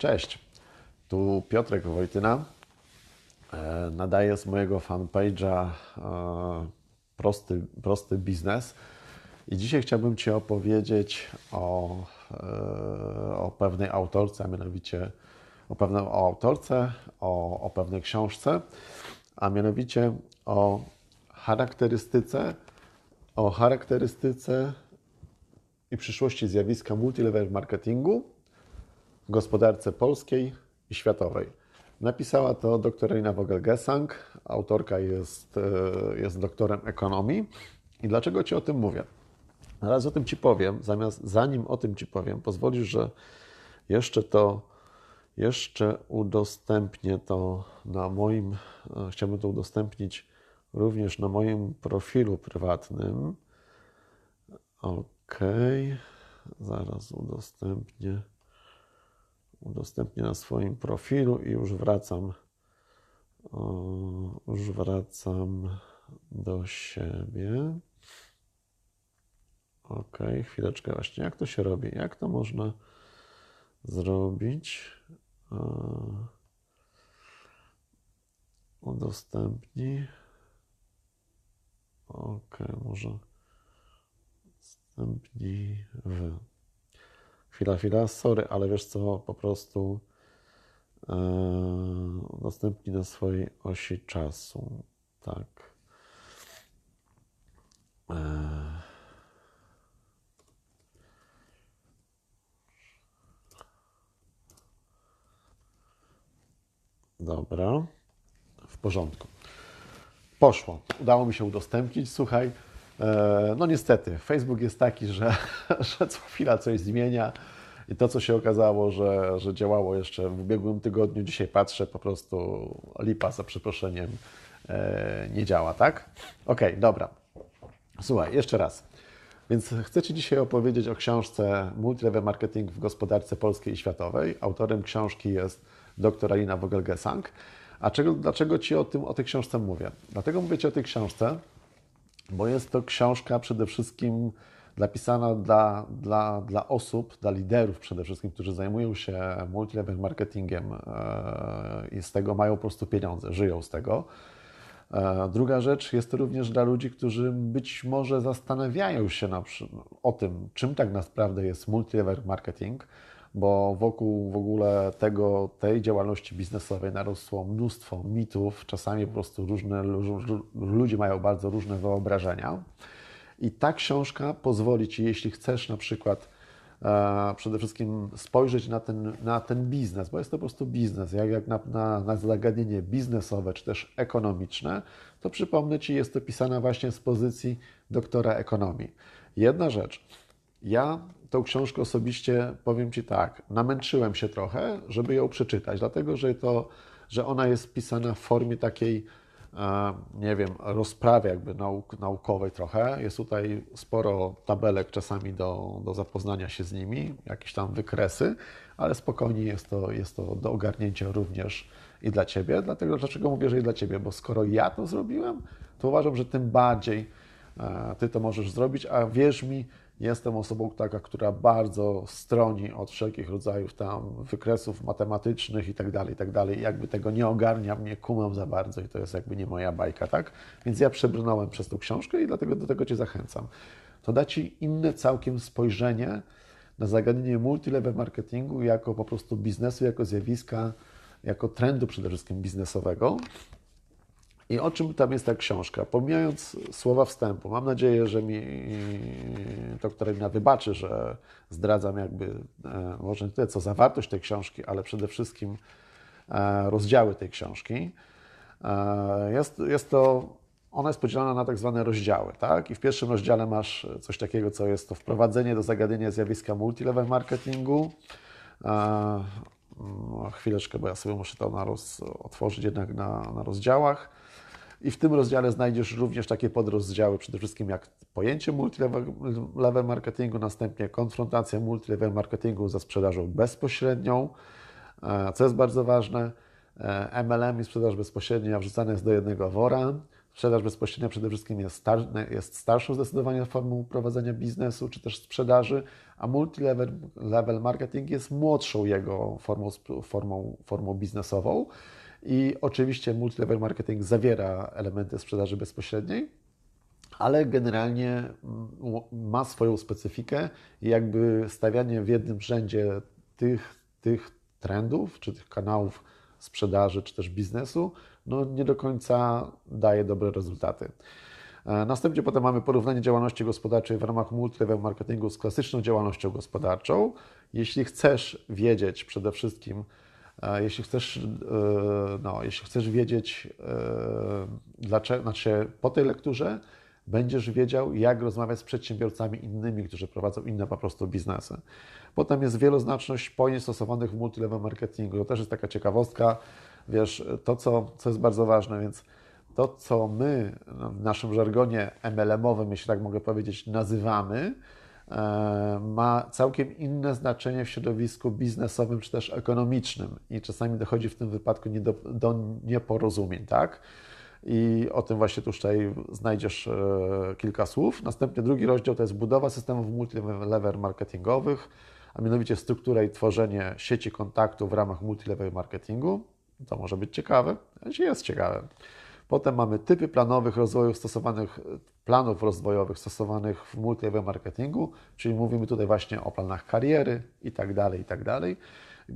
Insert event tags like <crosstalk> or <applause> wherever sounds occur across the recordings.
Cześć, tu Piotrek Wojtyna. E, nadaję z mojego fanpage'a e, prosty, prosty biznes. I dzisiaj chciałbym Ci opowiedzieć o, e, o pewnej autorce, a mianowicie o, pewnej, o autorce, o, o pewnej książce, a mianowicie o charakterystyce, o charakterystyce i przyszłości zjawiska multilevel marketingu gospodarce polskiej i światowej. Napisała to dr Reina Vogel-Gesang. Autorka jest, e, jest doktorem ekonomii. I dlaczego Ci o tym mówię? Zaraz o tym Ci powiem. Zamiast, zanim o tym Ci powiem, pozwolisz, że jeszcze to, jeszcze udostępnię to na moim, e, chciałbym to udostępnić również na moim profilu prywatnym. Ok, zaraz udostępnię udostępnię na swoim profilu i już wracam. już wracam do siebie. Ok, chwileczkę właśnie. Jak to się robi? Jak to można zrobić? udostępnij. Ok, może udostępnij w. Chwila, chwila, sorry, ale wiesz co, po prostu udostępnij na swojej osi czasu. Tak. E, Dobra, w porządku. Poszło. Udało mi się udostępnić. Słuchaj, no niestety, Facebook jest taki, że, <laughs> że co chwila coś zmienia. I to, co się okazało, że, że działało jeszcze w ubiegłym tygodniu, dzisiaj patrzę, po prostu lipa za przeproszeniem e, nie działa, tak? Okej, okay, dobra. Słuchaj, jeszcze raz. Więc chcę Ci dzisiaj opowiedzieć o książce Multilevel Marketing w gospodarce polskiej i światowej. Autorem książki jest dr Alina Vogel-Gesang. A czego, dlaczego Ci o, tym, o tej książce mówię? Dlatego mówię Ci o tej książce, bo jest to książka przede wszystkim napisana dla, dla, dla osób, dla liderów przede wszystkim, którzy zajmują się multilevel marketingiem e, i z tego mają po prostu pieniądze, żyją z tego. E, druga rzecz jest to również dla ludzi, którzy być może zastanawiają się na, o tym, czym tak naprawdę jest multilevel marketing, bo wokół w ogóle tego, tej działalności biznesowej narosło mnóstwo mitów, czasami po prostu różne, ludzie mają bardzo różne wyobrażenia. I ta książka pozwoli Ci, jeśli chcesz na przykład e, przede wszystkim spojrzeć na ten, na ten biznes, bo jest to po prostu biznes, jak, jak na, na, na zagadnienie biznesowe czy też ekonomiczne, to przypomnę Ci, jest to pisane właśnie z pozycji doktora ekonomii. Jedna rzecz. Ja tą książkę osobiście powiem Ci tak, namęczyłem się trochę, żeby ją przeczytać, dlatego że, to, że ona jest pisana w formie takiej nie wiem, rozprawy jakby nauk, naukowej trochę. Jest tutaj sporo tabelek czasami do, do zapoznania się z nimi, jakieś tam wykresy, ale spokojnie jest to, jest to do ogarnięcia również i dla Ciebie. Dlatego, dlaczego mówię, że i dla Ciebie? Bo skoro ja to zrobiłem, to uważam, że tym bardziej Ty to możesz zrobić, a wierz mi, Jestem osobą taka, która bardzo stroni od wszelkich rodzajów tam wykresów matematycznych i tak dalej, i tak dalej. Jakby tego nie ogarniam, nie kumam za bardzo i to jest jakby nie moja bajka, tak? Więc ja przebrnąłem przez tą książkę i dlatego do tego Cię zachęcam. To da Ci inne całkiem spojrzenie na zagadnienie multilevel marketingu jako po prostu biznesu, jako zjawiska, jako trendu przede wszystkim biznesowego. I o czym tam jest ta książka? Pomijając słowa wstępu, mam nadzieję, że mi doktor Emina wybaczy, że zdradzam jakby e, może nie tyle co zawartość tej książki, ale przede wszystkim e, rozdziały tej książki. E, jest, jest to, ona jest podzielona na tak zwane rozdziały, tak? I w pierwszym rozdziale masz coś takiego, co jest to wprowadzenie do zagadnienia zjawiska multilevel marketingu. No, chwileczkę, bo ja sobie muszę to na roz, otworzyć jednak na, na rozdziałach. I w tym rozdziale znajdziesz również takie podrozdziały, przede wszystkim jak pojęcie multilevel marketingu, następnie konfrontacja multilevel marketingu ze sprzedażą bezpośrednią, e, co jest bardzo ważne. MLM e, i sprzedaż bezpośrednia wrzucane jest do jednego wora. Sprzedaż bezpośrednia przede wszystkim jest, star jest starszą zdecydowanie formą prowadzenia biznesu czy też sprzedaży, a multi-level level marketing jest młodszą jego formą, formą, formą biznesową. I oczywiście multi-level marketing zawiera elementy sprzedaży bezpośredniej, ale generalnie ma swoją specyfikę i jakby stawianie w jednym rzędzie tych, tych trendów czy tych kanałów sprzedaży czy też biznesu no nie do końca daje dobre rezultaty. E, następnie potem mamy porównanie działalności gospodarczej w ramach multilevel marketingu z klasyczną działalnością gospodarczą. Jeśli chcesz wiedzieć przede wszystkim, jeśli chcesz, e, no, jeśli chcesz wiedzieć, dlaczego, znaczy po tej lekturze będziesz wiedział, jak rozmawiać z przedsiębiorcami innymi, którzy prowadzą inne po prostu biznesy. Potem jest wieloznaczność pojęć stosowanych w multilevel marketingu. To też jest taka ciekawostka wiesz, to, co, co jest bardzo ważne, więc to, co my w naszym żargonie MLM-owym, jeśli tak mogę powiedzieć, nazywamy, e, ma całkiem inne znaczenie w środowisku biznesowym czy też ekonomicznym i czasami dochodzi w tym wypadku nie do, do nieporozumień, tak? I o tym właśnie tutaj znajdziesz e, kilka słów. Następnie drugi rozdział to jest budowa systemów multilevel marketingowych, a mianowicie struktura i tworzenie sieci kontaktów w ramach multilevel marketingu. To może być ciekawe, jest ciekawe. Potem mamy typy planowych rozwojów stosowanych, planów rozwojowych stosowanych w multilevel marketingu, czyli mówimy tutaj właśnie o planach kariery i tak dalej, i tak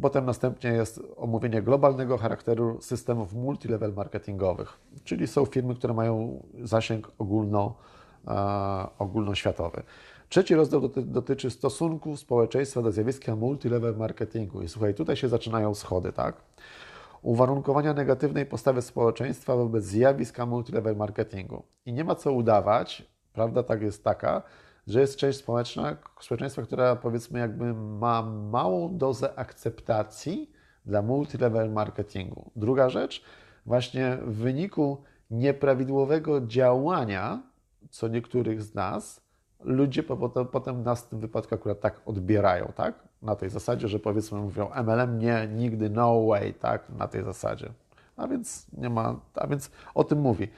potem następnie jest omówienie globalnego charakteru systemów multilevel marketingowych, czyli są firmy, które mają zasięg ogólno, e, ogólnoświatowy. Trzeci rozdział doty, dotyczy stosunku społeczeństwa do zjawiska multilevel marketingu. I słuchaj, tutaj się zaczynają schody, tak? Uwarunkowania negatywnej postawy społeczeństwa wobec zjawiska multilevel marketingu. I nie ma co udawać, prawda tak jest taka, że jest część społeczna, społeczeństwa, która powiedzmy jakby ma małą dozę akceptacji dla multilevel marketingu. Druga rzecz, właśnie w wyniku nieprawidłowego działania co niektórych z nas, ludzie potem, nas w tym wypadku akurat tak odbierają, tak? Na tej zasadzie, że powiedzmy mówią MLM nie, nigdy, no way, tak? Na tej zasadzie. A więc nie ma, a więc o tym mówi.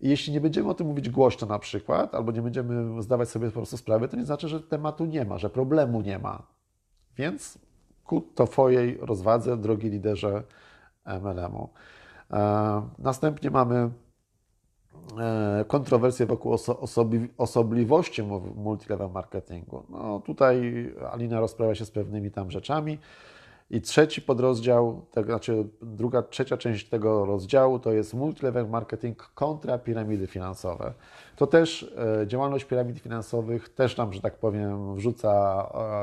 I jeśli nie będziemy o tym mówić głośno na przykład, albo nie będziemy zdawać sobie po prostu sprawy, to nie znaczy, że tematu nie ma, że problemu nie ma. Więc ku to Twojej rozwadze, drogi liderze MLM-u. E, następnie mamy kontrowersje wokół oso osobi osobliwości multilevel marketingu. No tutaj Alina rozprawia się z pewnymi tam rzeczami. I trzeci podrozdział, to znaczy druga, trzecia część tego rozdziału to jest multilevel marketing kontra piramidy finansowe. To też e, działalność piramid finansowych też nam, że tak powiem, wrzuca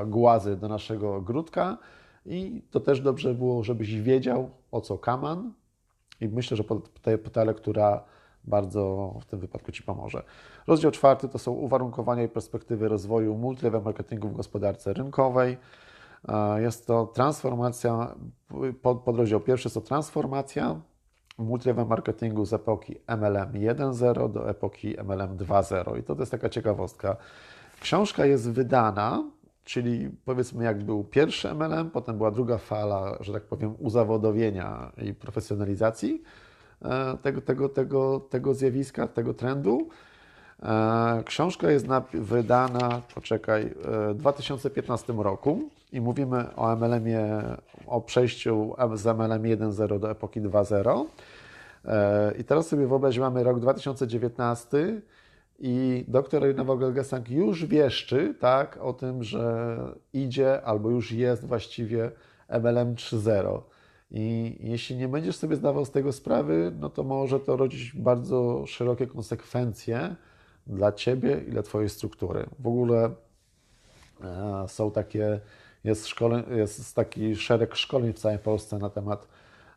e, głazy do naszego grudka i to też dobrze było, żebyś wiedział o co kaman i myślę, że po, po ta lektura bardzo w tym wypadku Ci pomoże. Rozdział czwarty to są uwarunkowania i perspektywy rozwoju multilevel marketingu w gospodarce rynkowej. E, jest to transformacja, pod, podrozdział pierwszy to transformacja multilevel marketingu z epoki MLM 1.0 do epoki MLM 2.0. I to, to jest taka ciekawostka. Książka jest wydana, czyli powiedzmy jak był pierwszy MLM, potem była druga fala, że tak powiem, uzawodowienia i profesjonalizacji tego, tego, tego, tego zjawiska, tego trendu. E, książka jest wydana, poczekaj, w 2015 roku i mówimy o MLM-ie, o przejściu z MLM 1.0 do epoki 2.0. E, I teraz sobie wyobraź, mamy rok 2019 i doktor Irina Vogelgesang już wieszczy tak, o tym, że idzie albo już jest właściwie MLM 3.0. I jeśli nie będziesz sobie zdawał z tego sprawy, no to może to rodzić bardzo szerokie konsekwencje dla Ciebie i dla Twojej struktury. W ogóle e, są takie, jest, szkole, jest taki szereg szkoleń w całej Polsce na temat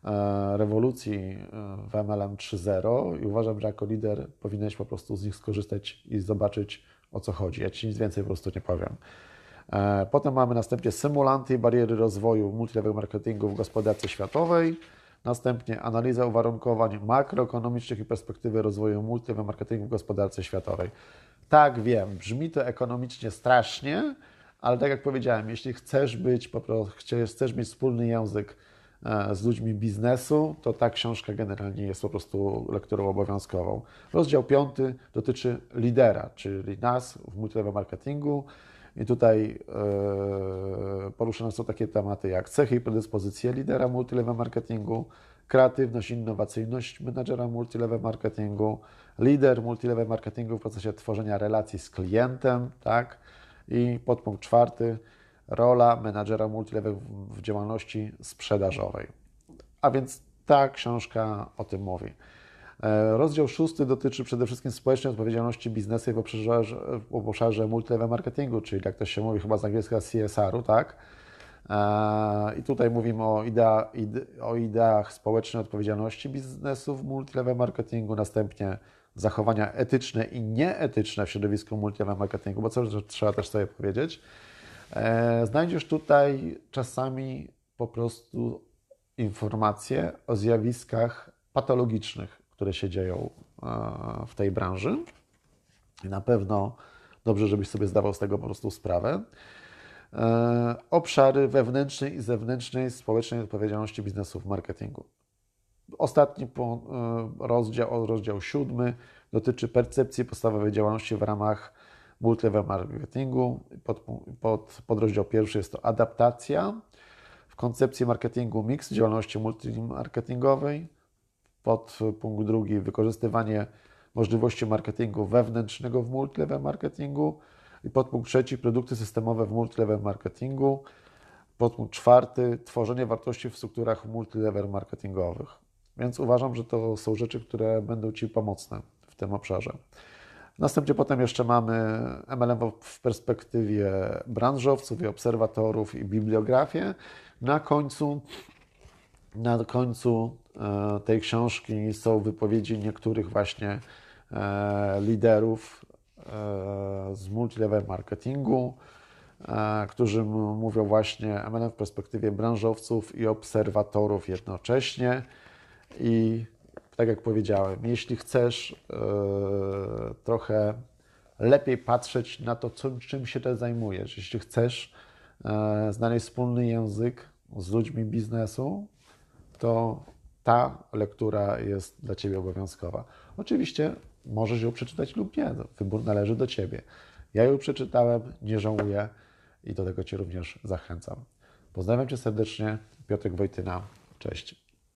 e, rewolucji e, w MLM 3.0 i uważam, że jako lider powinieneś po prostu z nich skorzystać i zobaczyć o co chodzi. Ja Ci nic więcej po prostu nie powiem. E, potem mamy następnie symulanty i bariery rozwoju multilevel marketingu w gospodarce światowej. Następnie analiza uwarunkowań makroekonomicznych i perspektywy rozwoju multilevel marketingu w gospodarce światowej. Tak, wiem, brzmi to ekonomicznie strasznie, ale tak jak powiedziałem, jeśli chcesz być, po prostu chcesz mieć wspólny język e, z ludźmi biznesu, to ta książka generalnie jest po prostu lekturą obowiązkową. Rozdział piąty dotyczy lidera, czyli nas w multilevel marketingu. I tutaj e, poruszane są takie tematy jak cechy i predyspozycje lidera multilevel marketingu, kreatywność innowacyjność menadżera multilevel marketingu, lider multilevel marketingu w procesie tworzenia relacji z klientem, tak? I podpunkt czwarty, rola menadżera multilevel w działalności sprzedażowej. A więc ta książka o tym mówi. E, rozdział szósty dotyczy przede wszystkim społecznej odpowiedzialności biznesu w obszarze, w obszarze multilevel marketingu, czyli jak to się mówi chyba z angielskiego CSR-u, tak? E, I tutaj mówimy o, idea, ide, o ideach społecznej odpowiedzialności biznesu w multilevel marketingu, następnie zachowania etyczne i nieetyczne w środowisku multilevel marketingu, bo co trzeba też sobie powiedzieć. E, znajdziesz tutaj czasami po prostu informacje o zjawiskach patologicznych, które się dzieją e, w tej branży. Na pewno dobrze, żebyś sobie zdawał z tego po prostu sprawę. E, obszary wewnętrznej i zewnętrznej społecznej odpowiedzialności biznesu w marketingu. Ostatni rozdział, rozdział siódmy, dotyczy percepcji podstawowej działalności w ramach multilevel marketingu. Pod, pod, pierwszy jest to adaptacja. W koncepcji marketingu mix działalności multimarketingowej. Pod punkt drugi wykorzystywanie możliwości marketingu wewnętrznego w multilevel marketingu. I podpunkt trzeci produkty systemowe w multilevel marketingu. Podpunkt czwarty tworzenie wartości w strukturach multilevel marketingowych. Więc uważam, że to są rzeczy, które będą Ci pomocne w tym obszarze. Następnie potem jeszcze mamy MLM w perspektywie branżowców i obserwatorów i bibliografię. Na końcu, na końcu e, tej książki są wypowiedzi niektórych właśnie e, liderów e, z multilevel marketingu, którzy mówią właśnie MLM w perspektywie branżowców i obserwatorów jednocześnie. I tak jak powiedziałem, jeśli chcesz trochę lepiej patrzeć na to, czym się teraz zajmujesz, jeśli chcesz znaleźć wspólny język z ludźmi biznesu, to ta lektura jest dla Ciebie obowiązkowa. Oczywiście możesz ją przeczytać lub nie, wybór należy do Ciebie. Ja ją przeczytałem, nie żałuję i do tego Cię również zachęcam. Pozdrawiam Cię serdecznie, Piotr Wojtyna, cześć.